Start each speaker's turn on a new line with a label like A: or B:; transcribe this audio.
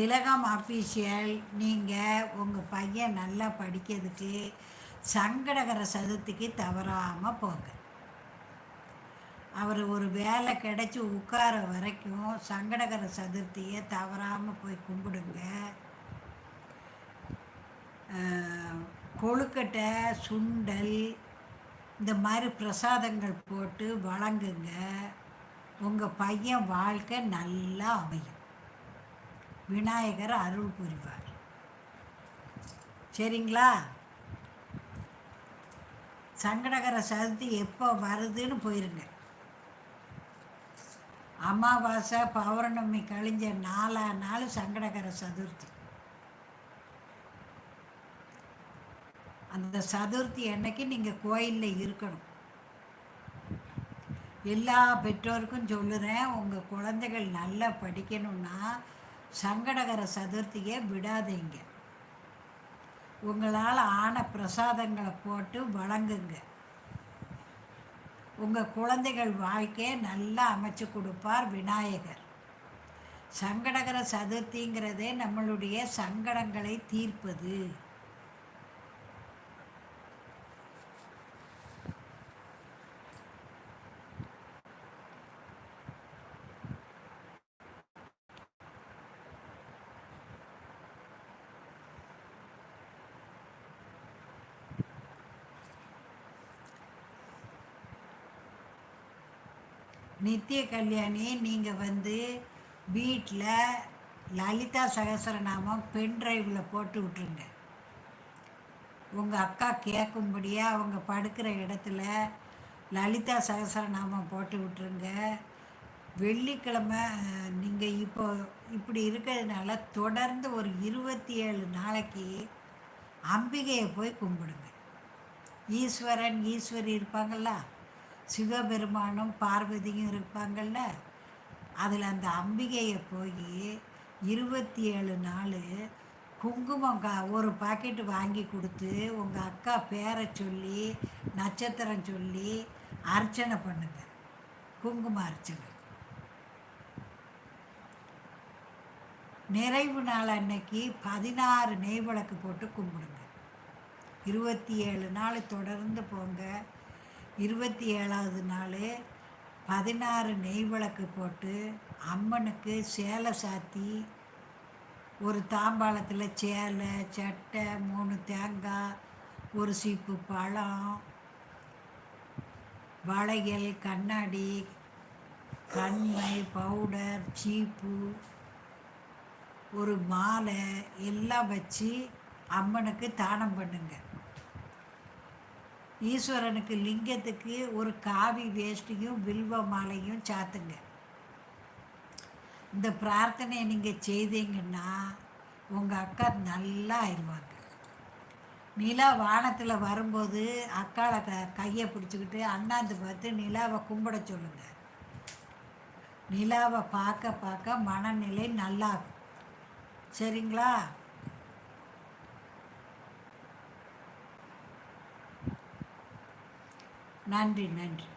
A: திலகம் அஃபீஷியல் நீங்கள் உங்கள் பையன் நல்லா படிக்கிறதுக்கு சங்கடகர சதுர்த்திக்கு தவறாமல் போங்க. அவர் ஒரு வேலை கிடச்சி உட்கார வரைக்கும் சங்கடகர சதுர்த்தியை தவறாமல் போய் கும்பிடுங்க. கொழுக்கட்டை சுண்டல் இந்த மாதிரி பிரசாதங்கள் போட்டு வழங்குங்க. உங்கள் பையன் வாழ்க்கை நல்லா அமையும். விநாயகர் அருள் புரிவார். சரிங்களா? சங்கடகர சதுர்த்தி எப்போ வருதுன்னு போயிருங்க. அமாவாசை பௌர்ணமி கழிஞ்ச நாலா நாள் சங்கடகர சதுர்த்தி. அந்த சதுர்த்தி அன்னைக்கு நீங்கள் கோயிலில் இருக்கணும். எல்லா பெற்றோருக்கும் சொல்லுறேன் உங்கள் குழந்தைகள் நல்லா படிக்கணும்னா சங்கடகர சதுர்த்தியை விடாதீங்க. உங்களால் ஆன பிரசாதங்களை போட்டு வழங்குங்க. உங்கள் குழந்தைகள் வாழ்க்கையை நல்லா அமைச்சு கொடுப்பார் விநாயகர். சங்கடகர சதுர்த்திங்கிறதே நம்மளுடைய சங்கடங்களை தீர்ப்பது. நித்திய கல்யாணி நீங்கள் வந்து வீட்டில் லலிதா சகசரநாமம் பென் டிரைவில் போட்டு விட்ருங்க உங்கள் அக்கா கேட்கும்படியாக அவங்க படுக்கிற இடத்துல லலிதா சகசரநாமம் போட்டு விட்ருங்க வெள்ளிக்கிழமை நீங்கள் இப்போ இப்படி இருக்கிறதுனால தொடர்ந்து ஒரு இருபத்தி ஏழு நாளைக்கு அம்பிகையை போய் கும்பிடுங்க. ஈஸ்வரன் ஈஸ்வரி இருப்பாங்களா சிவபெருமானும் பார்வதியும் இருப்பாங்கள்ல. அதில் அந்த அம்பிகையை போய் இருபத்தி ஏழு நாள் குங்குமம் கா ஒரு பாக்கெட்டு வாங்கி கொடுத்து உங்கள் அக்கா பேரை சொல்லி நட்சத்திரம் சொல்லி அர்ச்சனை பண்ணுங்க. குங்கும அர்ச்சனை. நிறைவு நாள் அன்னைக்கு பதினாறு நெய் விளக்கு போட்டு கும்பிடுங்க. இருபத்தி ஏழு நாள் தொடர்ந்து போங்க. இருபத்தி ஏழாவது நாள் பதினாறு நெய் விளக்கு போட்டு அம்மனுக்கு சேலை சாத்தி ஒரு தாம்பாளத்தில் சேலை சட்டை மூணு தேங்காய் ஒரு சீப்பு பழம் வளையல் கண்ணாடி கண்மை பவுடர் சீப்பு ஒரு மாலை எல்லாம் வச்சு அம்மனுக்கு தானம் பண்ணுங்கள் ஈஸ்வரனுக்கு லிங்கத்துக்கு ஒரு காவி வேஷ்டியும் வில்வ மாலையும் சாத்துங்க. இந்த பிரார்த்தனையை நீங்கள் செய்தீங்கன்னா உங்கள் அக்கா நல்லா ஆயிடுவாங்க. நிலா வானத்தில் வரும்போது அக்காளை க கையை பிடிச்சிக்கிட்டு அண்ணாந்து பார்த்து நிலாவை கும்பிட சொல்லுங்க. நிலாவை பார்க்க பார்க்க மனநிலை நல்லாகும். சரிங்களா? நன்றி நன்றி.